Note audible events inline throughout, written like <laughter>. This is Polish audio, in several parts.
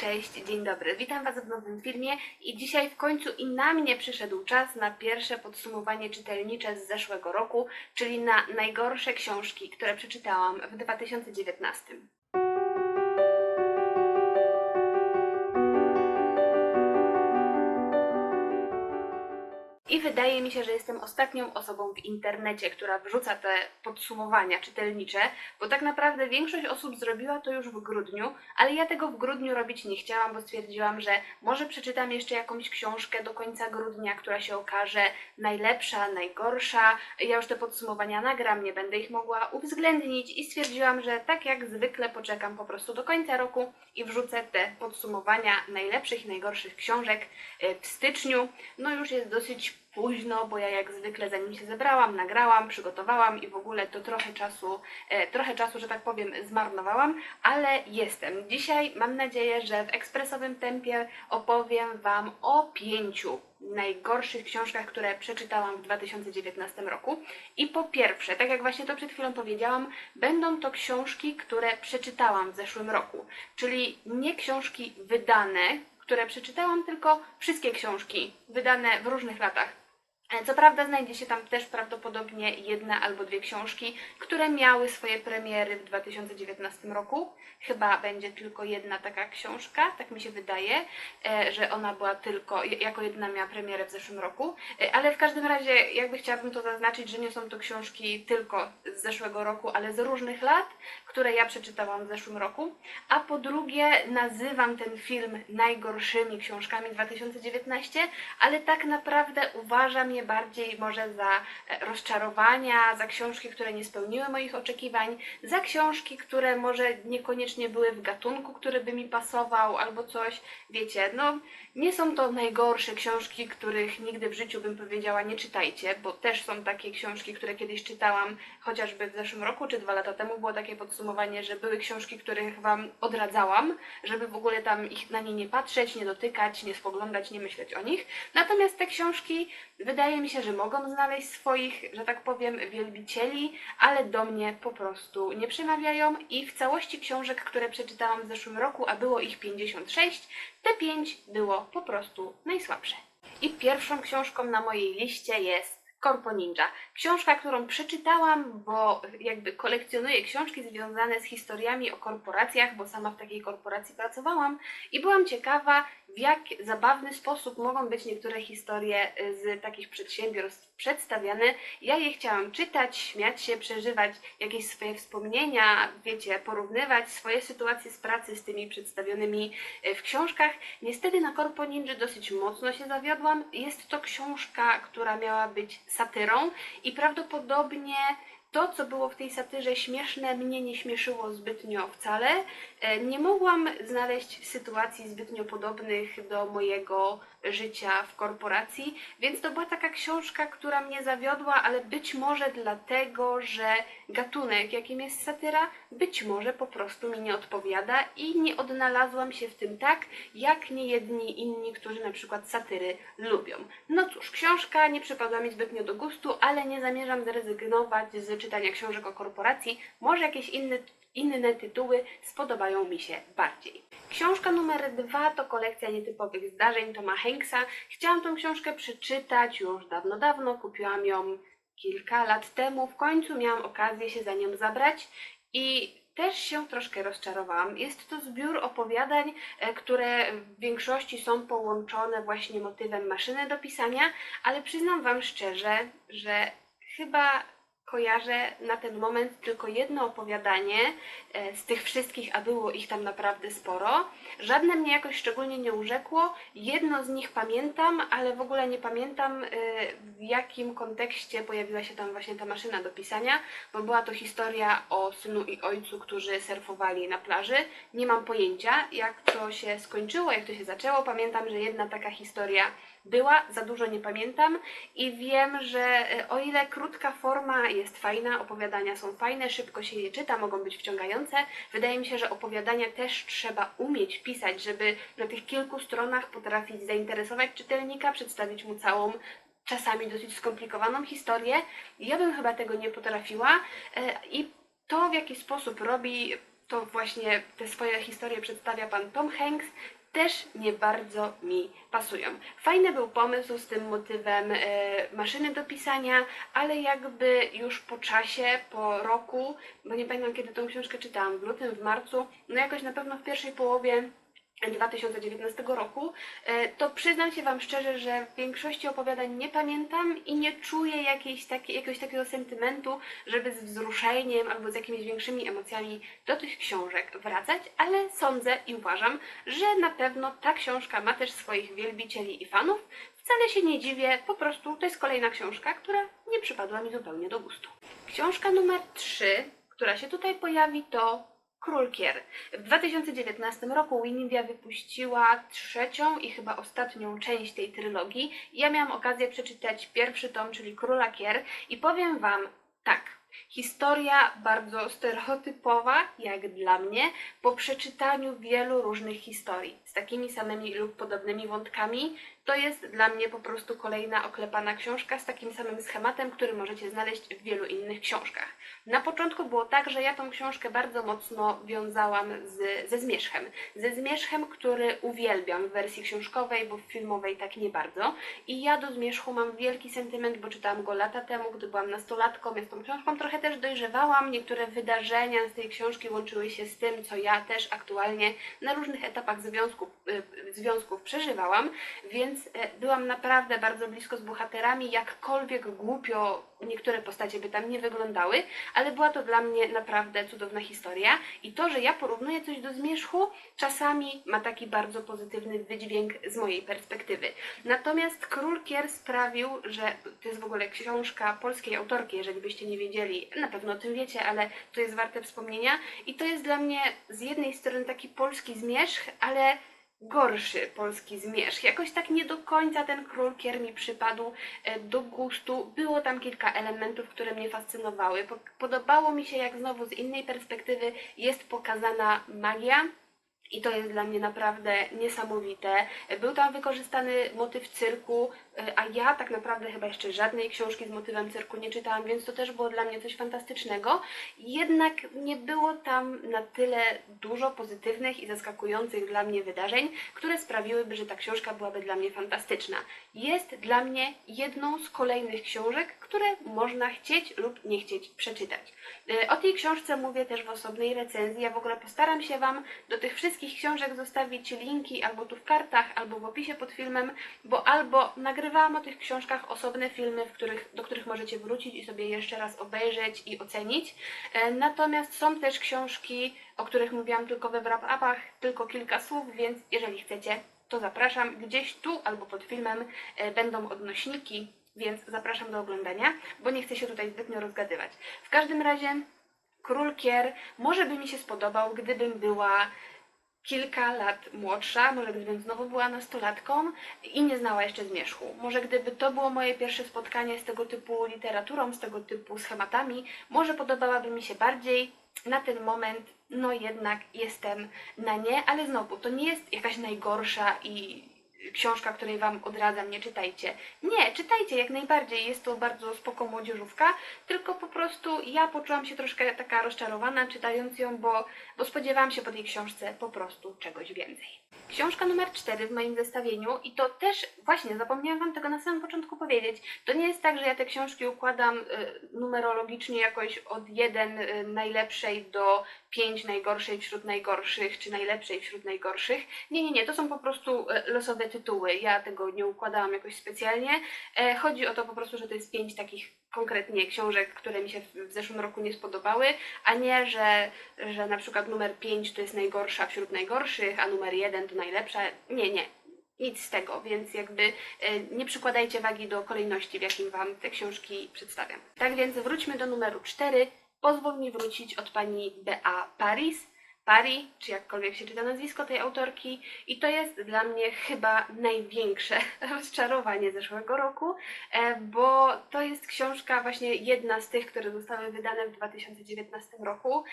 Cześć, dzień dobry. Witam Was w nowym filmie i dzisiaj w końcu i na mnie przyszedł czas na pierwsze podsumowanie czytelnicze z zeszłego roku, czyli na najgorsze książki, które przeczytałam w 2019. Wydaje mi się, że jestem ostatnią osobą w internecie, która wrzuca te podsumowania czytelnicze, bo tak naprawdę większość osób zrobiła to już w grudniu, ale ja tego w grudniu robić nie chciałam, bo stwierdziłam, że może przeczytam jeszcze jakąś książkę do końca grudnia, która się okaże najlepsza, najgorsza. Ja już te podsumowania nagram, nie będę ich mogła uwzględnić i stwierdziłam, że tak jak zwykle poczekam po prostu do końca roku i wrzucę te podsumowania najlepszych i najgorszych książek e, w styczniu. No już jest dosyć późno, bo ja jak zwykle zanim się zebrałam, nagrałam, przygotowałam i w ogóle to trochę czasu, e, trochę czasu, że tak powiem, zmarnowałam, ale jestem. Dzisiaj mam nadzieję, że w ekspresowym tempie opowiem Wam o pięciu najgorszych książkach, które przeczytałam w 2019 roku. I po pierwsze, tak jak właśnie to przed chwilą powiedziałam, będą to książki, które przeczytałam w zeszłym roku, czyli nie książki wydane, które przeczytałam, tylko wszystkie książki wydane w różnych latach. E, Co prawda znajdzie się tam też prawdopodobnie jedna albo dwie książki, które miały swoje premiery w 2019 roku. Chyba będzie tylko jedna taka książka, tak mi się wydaje, e, że ona była tylko, jako jedna miała premierę w zeszłym roku. E, Ale w każdym razie jakby chciałabym to zaznaczyć, że nie są to książki tylko z zeszłego roku, ale z różnych lat, które ja przeczytałam w zeszłym roku. A po drugie nazywam ten film najgorszymi książkami 2019, ale tak naprawdę uważam je bardziej może za e, rozczarowania, za książki, które nie spełniły moich oczekiwań, za książki, które może niekoniecznie były w gatunku, który by mi pasował albo coś. Wiecie, no nie są to najgorsze książki, których nigdy w życiu bym powiedziała nie czytajcie, bo też są takie książki, które kiedyś czytałam, chociażby w zeszłym roku czy dwa lata temu było takie podsumowanie, że były książki, których Wam odradzałam, żeby w ogóle tam ich na nie nie patrzeć, nie dotykać, nie spoglądać, nie myśleć o nich. Natomiast te książki wydaje mi się, że mogą znaleźć swoich, że tak powiem, wielbicieli, ale do mnie po prostu nie przemawiają i w całości książek, które przeczytałam w zeszłym roku, a było ich 56, te 5 było po prostu najsłabsze. I pierwszą książką na mojej liście jest Corpo Ninja. Książka, którą przeczytałam, bo jakby kolekcjonuję książki związane z historiami o korporacjach, bo sama w takiej korporacji pracowałam i byłam ciekawa, w jak zabawny sposób mogą być niektóre historie y, z takich przedsiębiorstw przedstawiane. Ja je chciałam czytać, śmiać się, przeżywać jakieś swoje wspomnienia, wiecie, porównywać swoje sytuacje z pracy z tymi przedstawionymi y, w książkach. Niestety na Corpo Ninja dosyć mocno się zawiodłam. Jest to książka, która miała być satyrą i prawdopodobnie to, co było w tej satyrze śmieszne, mnie nie śmieszyło zbytnio wcale. E, Nie mogłam znaleźć sytuacji zbytnio podobnych do mojego życia w korporacji, więc to była taka książka, która mnie zawiodła, ale być może dlatego, że gatunek, jakim jest satyra, być może po prostu mi nie odpowiada i nie odnalazłam się w tym tak, jak niejedni inni, którzy na przykład satyry lubią. No cóż, książka nie przypadła mi zbytnio do gustu, ale nie zamierzam zrezygnować z czytania książek o korporacji. Może jakieś inne inne tytuły spodobają mi się bardziej. Książka numer dwa to kolekcja nietypowych zdarzeń Toma Hanksa. Chciałam tą książkę przeczytać już dawno, dawno. Kupiłam ją kilka lat temu. W końcu miałam okazję się za nią zabrać i też się troszkę rozczarowałam. Jest to zbiór opowiadań, e, które w większości są połączone właśnie motywem maszyny do pisania, ale przyznam Wam szczerze, że chyba kojarzę na ten moment tylko jedno opowiadanie e, z tych wszystkich, a było ich tam naprawdę sporo. Żadne mnie jakoś szczególnie nie urzekło. Jedno z nich pamiętam, ale w ogóle nie pamiętam e, w jakim kontekście pojawiła się tam właśnie ta maszyna do pisania, bo była to historia o synu i ojcu, którzy surfowali na plaży. Nie mam pojęcia, jak to się skończyło, jak to się zaczęło. Pamiętam, że jedna taka historia była, za dużo nie pamiętam i wiem, że e, o ile krótka forma jest fajna, opowiadania są fajne, szybko się je czyta, mogą być wciągające, wydaje mi się, że opowiadania też trzeba umieć pisać, żeby na tych kilku stronach potrafić zainteresować czytelnika, przedstawić mu całą czasami dosyć skomplikowaną historię. Ja bym chyba tego nie potrafiła e, i to, w jaki sposób robi to właśnie te swoje historie przedstawia pan Tom Hanks, też nie bardzo mi pasują. Fajny był pomysł z tym motywem e, maszyny do pisania, ale jakby już po czasie, po roku, bo nie pamiętam kiedy tą książkę czytałam, w lutym, w marcu, no jakoś na pewno w pierwszej połowie 2019 roku, e, to przyznam się Wam szczerze, że w większości opowiadań nie pamiętam i nie czuję jakiejś jakiegoś takiego sentymentu, żeby z wzruszeniem albo z jakimiś większymi emocjami do tych książek wracać, ale sądzę i uważam, że na pewno ta książka ma też swoich wielbicieli i fanów. Wcale się nie dziwię, po prostu to jest kolejna książka, która nie przypadła mi zupełnie do gustu. Książka numer 3, która się tutaj pojawi, to Król Kier. W 2019 roku Winnivia wypuściła trzecią i chyba ostatnią część tej trylogii. Ja miałam okazję przeczytać pierwszy tom, czyli Króla Kier i powiem Wam tak. Historia bardzo stereotypowa, jak dla mnie, po przeczytaniu wielu różnych historii z takimi samymi lub podobnymi wątkami. To jest dla mnie po prostu kolejna oklepana książka z takim samym schematem, który możecie znaleźć w wielu innych książkach. Na początku było tak, że ja tą książkę bardzo mocno wiązałam z, ze Zmierzchem. Ze Zmierzchem, który uwielbiam w wersji książkowej, bo w filmowej tak nie bardzo. I ja do Zmierzchu mam wielki sentyment, bo czytałam go lata temu, gdy byłam nastolatką. Ja z tą książką trochę też dojrzewałam. Niektóre wydarzenia z tej książki łączyły się z tym, co ja też aktualnie na różnych etapach związków, y, związków przeżywałam, więc y, byłam naprawdę bardzo blisko z bohaterami, jakkolwiek głupio niektóre postacie by tam nie wyglądały, ale była to dla mnie naprawdę cudowna historia i to, że ja porównuję coś do zmierzchu, czasami ma taki bardzo pozytywny wydźwięk z mojej perspektywy. Natomiast Król Kier sprawił, że to jest w ogóle książka polskiej autorki, jeżeli byście nie wiedzieli, na pewno o tym wiecie, ale to jest warte wspomnienia i to jest dla mnie z jednej strony taki polski zmierzch, ale gorszy polski zmierzch. Jakoś tak nie do końca ten król kier mi przypadł e, do gustu. Było tam kilka elementów, które mnie fascynowały. Po- Podobało mi się, jak znowu z innej perspektywy jest pokazana magia. I to jest dla mnie naprawdę niesamowite. Był tam wykorzystany motyw cyrku, a ja tak naprawdę chyba jeszcze żadnej książki z motywem cyrku nie czytałam, więc to też było dla mnie coś fantastycznego. Jednak nie było tam na tyle dużo pozytywnych i zaskakujących dla mnie wydarzeń, które sprawiłyby, że ta książka byłaby dla mnie fantastyczna. Jest dla mnie jedną z kolejnych książek, które można chcieć lub nie chcieć przeczytać. E, O tej książce mówię też w osobnej recenzji. Ja w ogóle postaram się Wam do tych wszystkich książek zostawić linki albo tu w kartach, albo w opisie pod filmem, bo albo nagrywałam o tych książkach osobne filmy, których, do których możecie wrócić i sobie jeszcze raz obejrzeć i ocenić. E, Natomiast są też książki, o których mówiłam tylko we wrap-upach, tylko kilka słów, więc jeżeli chcecie, to zapraszam. Gdzieś tu albo pod filmem e, będą odnośniki, więc zapraszam do oglądania, bo nie chcę się tutaj zbytnio rozgadywać. W każdym razie Król Kier może by mi się spodobał, gdybym była kilka lat młodsza, może gdybym znowu była nastolatką i nie znała jeszcze zmierzchu. Może gdyby to było moje pierwsze spotkanie z tego typu literaturą, z tego typu schematami, może podobałaby mi się bardziej. Na ten moment, no jednak jestem na nie, ale znowu, to nie jest jakaś najgorsza i książka, której Wam odradzam, nie czytajcie. Nie, czytajcie jak najbardziej, jest to bardzo spoko młodzieżówka, tylko po prostu ja poczułam się troszkę taka rozczarowana czytając ją, bo, bo spodziewałam się po tej książce po prostu czegoś więcej. Książka numer 4 w moim zestawieniu i to też, właśnie zapomniałam Wam tego na samym początku powiedzieć, to nie jest tak, że ja te książki układam y, numerologicznie jakoś od 1 y, najlepszej do 5 najgorszej wśród najgorszych, czy najlepszej wśród najgorszych. Nie, nie, nie, to są po prostu e, losowe tytuły. Ja tego nie układałam jakoś specjalnie. E, Chodzi o to po prostu, że to jest pięć takich konkretnie książek, które mi się w- zeszłym roku nie spodobały, a nie, że, że na przykład numer 5 to jest najgorsza wśród najgorszych, a numer 1 to najlepsza. Nie, nie. Nic z tego, więc jakby e, nie przykładajcie wagi do kolejności, w jakim Wam te książki przedstawiam. Tak więc wróćmy do numeru 4. Pozwól mi wrócić od pani B.A. Paris. Pari, czy jakkolwiek się czyta nazwisko tej autorki, i to jest dla mnie chyba największe <laughs> rozczarowanie zeszłego roku, e, bo to jest książka właśnie jedna z tych, które zostały wydane w 2019 roku.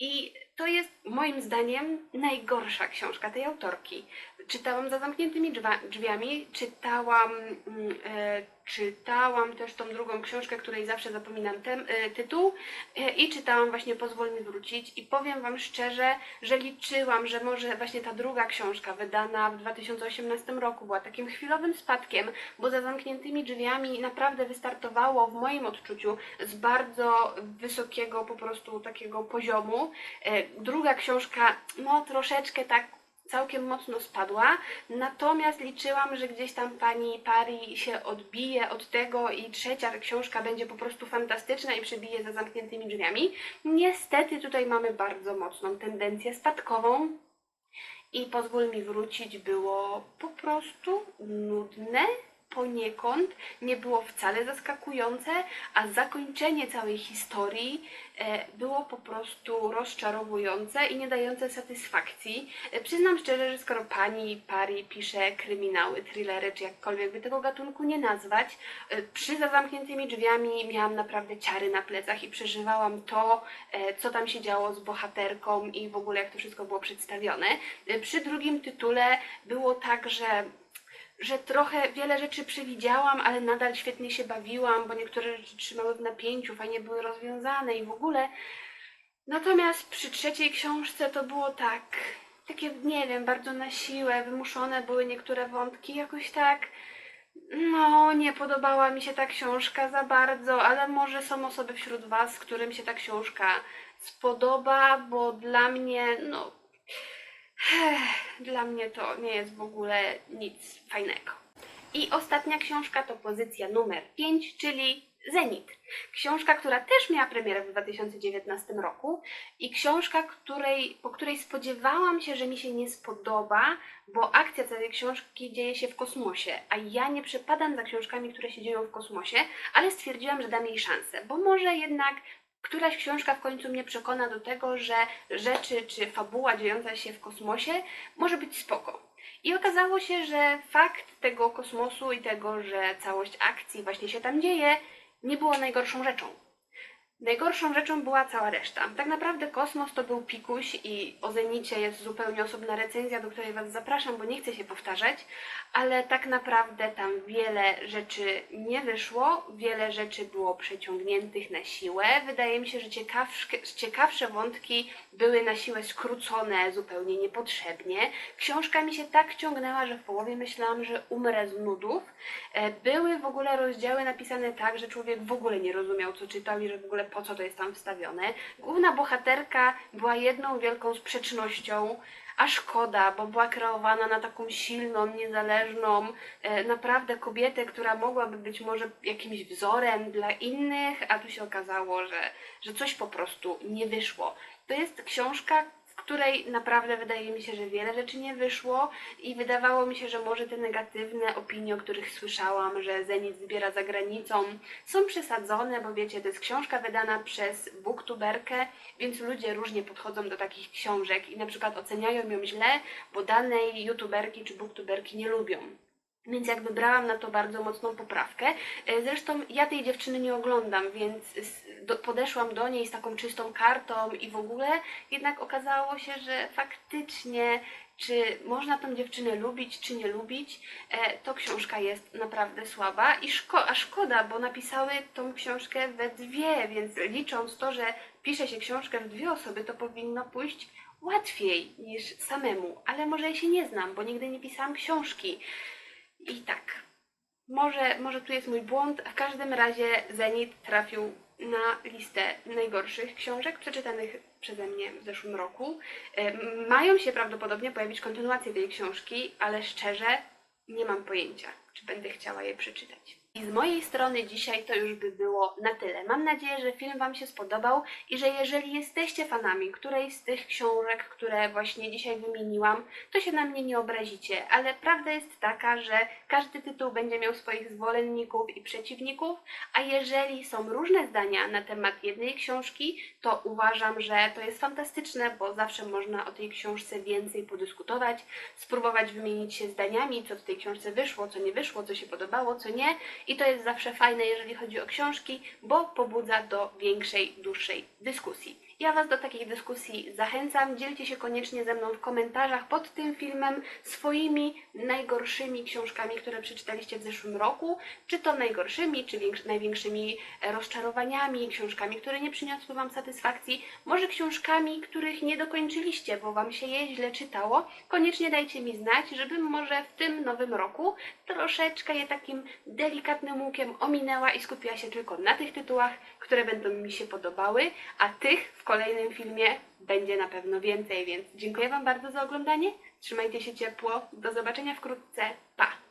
I to jest moim zdaniem najgorsza książka tej autorki. Czytałam za zamkniętymi drzwiami, czytałam mm, e, czytałam też tą drugą książkę, której zawsze zapominam y, tytuł y, i czytałam właśnie Pozwól mi wrócić i powiem Wam szczerze, że liczyłam, że może właśnie ta druga książka wydana w 2018 roku była takim chwilowym spadkiem, bo za zamkniętymi drzwiami naprawdę wystartowało w moim odczuciu z bardzo wysokiego po prostu takiego poziomu. E, Druga książka no troszeczkę tak całkiem mocno spadła, natomiast liczyłam, że gdzieś tam pani Pari się odbije od tego i trzecia książka będzie po prostu fantastyczna i przebije za zamkniętymi drzwiami. Niestety tutaj mamy bardzo mocną tendencję spadkową i pozwól mi wrócić było po prostu nudne poniekąd, nie było wcale zaskakujące, a zakończenie całej historii e, było po prostu rozczarowujące i nie dające satysfakcji. E, przyznam szczerze, że skoro pani Pari pisze kryminały, thrillery, czy jakkolwiek by tego gatunku nie nazwać, e, przy za zamkniętymi drzwiami miałam naprawdę ciary na plecach i przeżywałam to, co tam się działo z bohaterką i w ogóle jak to wszystko było przedstawione. Przy drugim tytule było tak, że że trochę wiele rzeczy przewidziałam, ale nadal świetnie się bawiłam, bo niektóre rzeczy trzymały w napięciu, fajnie były rozwiązane i w ogóle. Natomiast przy trzeciej książce to było tak, takie, nie wiem, bardzo na siłę, wymuszone były niektóre wątki, jakoś tak. No, nie podobała mi się ta książka za bardzo, ale może są osoby wśród Was, którym się ta książka spodoba, bo dla mnie, no, dla mnie to nie jest w ogóle nic fajnego. I ostatnia książka to pozycja numer 5, czyli Zenit. Książka, która też miała premierę w 2019 roku i książka, której, po której spodziewałam się, że mi się nie spodoba, bo akcja całej książki dzieje się w kosmosie, a ja nie przepadam za książkami, które się dzieją w kosmosie, ale stwierdziłam, że dam jej szansę, bo może jednak któraś książka w końcu mnie przekona do tego, że rzeczy czy fabuła dziejąca się w kosmosie może być spoko. I okazało się, że fakt tego kosmosu i tego, że całość akcji właśnie się tam dzieje, nie było najgorszą rzeczą. Najgorszą rzeczą była cała reszta. Tak naprawdę kosmos to był pikuś i o Zenicie jest zupełnie osobna recenzja, do której Was zapraszam, bo nie chcę się powtarzać, ale tak naprawdę tam wiele rzeczy nie wyszło, wiele rzeczy było przeciągniętych na siłę. Wydaje mi się, że ciekawsze, ciekawsze wątki były na siłę skrócone zupełnie niepotrzebnie. Książka mi się tak ciągnęła, że w połowie myślałam, że umrę z nudów. E, Były w ogóle rozdziały napisane tak, że człowiek w ogóle nie rozumiał, co czytał i że w ogóle po co to jest tam wstawione. Główna bohaterka była jedną wielką sprzecznością, a szkoda, bo była kreowana na taką silną, niezależną, e, naprawdę kobietę, która mogłaby być może jakimś wzorem dla innych, a tu się okazało, że, że coś po prostu nie wyszło. To jest książka, której naprawdę wydaje mi się, że wiele rzeczy nie wyszło i wydawało mi się, że może te negatywne opinie, o których słyszałam, że Zenit zbiera za granicą, są przesadzone, bo wiecie, to jest książka wydana przez booktuberkę, więc ludzie różnie podchodzą do takich książek i na przykład oceniają ją źle, bo danej youtuberki czy booktuberki nie lubią. Więc jakby brałam na to bardzo mocną poprawkę. E, Zresztą ja tej dziewczyny nie oglądam, więc podeszłam do niej z taką czystą kartą i w ogóle jednak okazało się, że faktycznie czy można tą dziewczynę lubić, czy nie lubić, e, to książka jest naprawdę słaba i szko- a szkoda, bo napisały tą książkę we dwie, więc licząc to, że pisze się książkę w dwie osoby, to powinno pójść łatwiej niż samemu, ale może ja się nie znam, bo nigdy nie pisałam książki. I tak, może, może tu jest mój błąd, a w każdym razie Zenit trafił na listę najgorszych książek przeczytanych przeze mnie w zeszłym roku. Mają się prawdopodobnie pojawić kontynuacje tej książki, ale szczerze nie mam pojęcia, czy będę chciała je przeczytać. I z mojej strony dzisiaj to już by było na tyle. Mam nadzieję, że film Wam się spodobał i że jeżeli jesteście fanami którejś z tych książek, które właśnie dzisiaj wymieniłam, to się na mnie nie obrazicie, ale prawda jest taka, że każdy tytuł będzie miał swoich zwolenników i przeciwników, a jeżeli są różne zdania na temat jednej książki, to uważam, że to jest fantastyczne, bo zawsze można o tej książce więcej podyskutować, spróbować wymienić się zdaniami, co w tej książce wyszło, co nie wyszło, co się podobało, co nie. I to jest zawsze fajne, jeżeli chodzi o książki, bo pobudza do większej, dłuższej dyskusji. Ja Was do takich dyskusji zachęcam. Dzielcie się koniecznie ze mną w komentarzach pod tym filmem swoimi najgorszymi książkami, które przeczytaliście w zeszłym roku. Czy to najgorszymi, czy większ- największymi rozczarowaniami, książkami, które nie przyniosły Wam satysfakcji, może książkami, których nie dokończyliście, bo Wam się je źle czytało. Koniecznie dajcie mi znać, żebym może w tym nowym roku troszeczkę je takim delikatnym łukiem ominęła i skupiła się tylko na tych tytułach, które będą mi się podobały, a tych w kolejnym filmie będzie na pewno więcej, więc dziękuję Wam bardzo za oglądanie. Trzymajcie się ciepło. Do zobaczenia wkrótce. Pa!